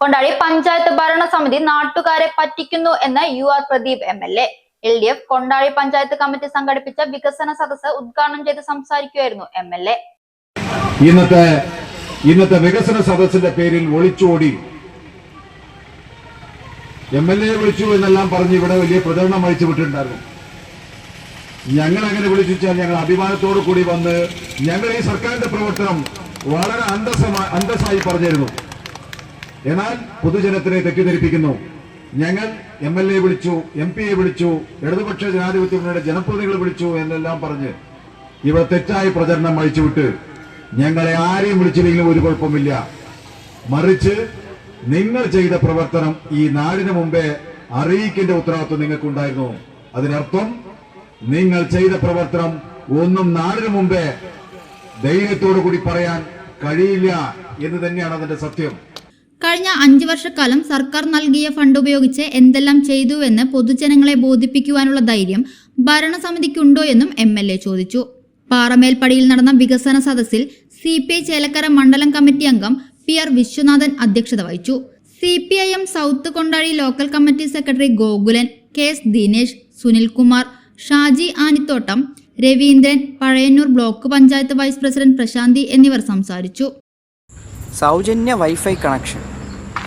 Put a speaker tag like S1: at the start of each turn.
S1: കൊണ്ടാടി പഞ്ചായത്ത് ഭരണസമിതി നാട്ടുകാരെ പറ്റിക്കുന്നു എന്ന് U R Pradeep M L A. L D F Kondadi panchayat committee സംഘടിപ്പിച്ച വികസന സദസ്സ് ഉദ്ഘാടനം ചെയ്ത് സംസാരിക്കുകയായിരുന്നു എം എൽ എ.
S2: ഇന്നത്തെ ഇന്നത്തെ വികസന സദസ്സിന്റെ പേരിൽ ഒളിച്ചോടി. എം എൽ എ വിളിച്ചു എന്നെല്ലാം പറഞ്ഞ് ഇവിടെ വലിയ പ്രചരണം അഴിച്ചു വിട്ടിട്ടുണ്ടായിരുന്നു. ഞങ്ങൾ അങ്ങനെ വിളിച്ചു വെച്ചാൽ ഞങ്ങൾ അഭിമാനത്തോടു കൂടി വന്ന് ഞങ്ങൾ ഈ സർക്കാരിന്റെ പ്രവർത്തനം വളരെ അന്തസ്സമായി അന്തസ്സായി പറഞ്ഞിരുന്നു. എന്നാൽ പൊതുജനത്തിനെ തെറ്റിദ്ധരിപ്പിക്കുന്നു. ഞങ്ങൾ എം എൽ എ വിളിച്ചു എം പി എ വിളിച്ചു ഇടതുപക്ഷ ജനാധിപത്യ മുന്നണിയുടെ ജനപ്രതിനിധികൾ വിളിച്ചു എന്നെല്ലാം പറഞ്ഞ് ഇവിടെ തെറ്റായ പ്രചരണം അഴിച്ചുവിട്ട് ഞങ്ങളെ ആരെയും വിളിച്ചില്ലെങ്കിലും ഒരു കുഴപ്പമില്ല മറിച്ച് നിങ്ങൾ ചെയ്ത പ്രവർത്തനം ഈ നാടിന് മുമ്പേ അറിയിക്കേണ്ട ഉത്തരവാദിത്വം നിങ്ങൾക്കുണ്ടായിരുന്നു. അതിനർത്ഥം നിങ്ങൾ ചെയ്ത പ്രവർത്തനം ഒന്നും നാടിന് മുമ്പേ ധൈര്യത്തോടു കൂടി പറയാൻ കഴിയില്ല എന്ന് തന്നെയാണ് അതിന്റെ സത്യം.
S3: കഴിഞ്ഞ അഞ്ചു വർഷക്കാലം സർക്കാർ നൽകിയ ഫണ്ട് ഉപയോഗിച്ച് എന്തെല്ലാം ചെയ്തുവെന്ന് പൊതുജനങ്ങളെ ബോധിപ്പിക്കുവാനുള്ള ധൈര്യം ഭരണസമിതിക്കുണ്ടോ എന്നും എം എൽ എ ചോദിച്ചു. പാറമേൽപ്പടിയിൽ നടന്ന വികസന സദസ്സിൽ സി പി ഐ ചേലക്കര മണ്ഡലം കമ്മിറ്റി അംഗം പി ആർ വിശ്വനാഥൻ അധ്യക്ഷത വഹിച്ചു. C P I M south Kondazhy local committee secretary Gokulan K S Dinesh Sunilkumar Shaji Anithottam Raveendran Pazhayannur block panchayat vice president Prashanthi എന്നിവർ സംസാരിച്ചു.
S4: സൗജന്യ വൈഫൈ കണക്ഷൻ.